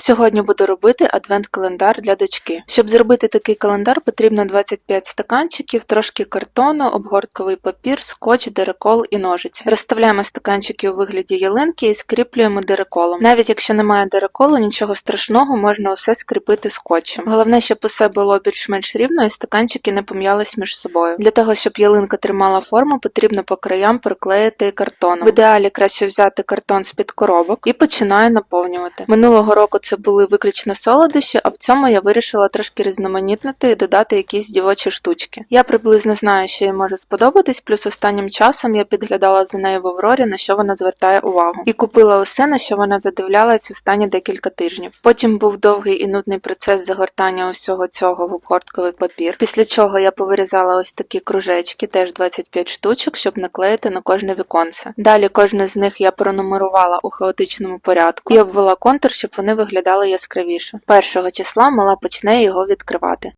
Сьогодні буду робити адвент-календар для дочки. Щоб зробити такий календар, потрібно 25 стаканчиків, трошки картону, обгортковий папір, скотч, дирекол і ножиці. Розставляємо стаканчики у вигляді ялинки і скріплюємо диреколом. Навіть якщо немає диреколу, нічого страшного, можна усе скріпити скотчем. Головне, щоб усе було більш-менш рівно і стаканчики не пом'ялись між собою. Для того, щоб ялинка тримала форму, потрібно по краям приклеїти картоном. В ідеалі краще взяти картон з-під коробок і починаю наповнювати. Минулого року це були виключно солодощі, а в цьому я вирішила трошки різноманітнити і додати якісь дівочі штучки. Я приблизно знаю, що їй може сподобатись, плюс останнім часом я підглядала за нею в Аврорі, на що вона звертає увагу, і купила усе, на що вона задивлялась останні декілька тижнів. Потім був довгий і нудний процес загортання усього цього в обгортковий папір. Після чого я повирізала ось такі кружечки, теж 25 штучок, щоб наклеїти на кожне віконце. Далі кожне з них я пронумерувала у хаотичному порядку і обвела контур, щоб вони виглядали яскравіше. Першого числа мала почне його відкривати.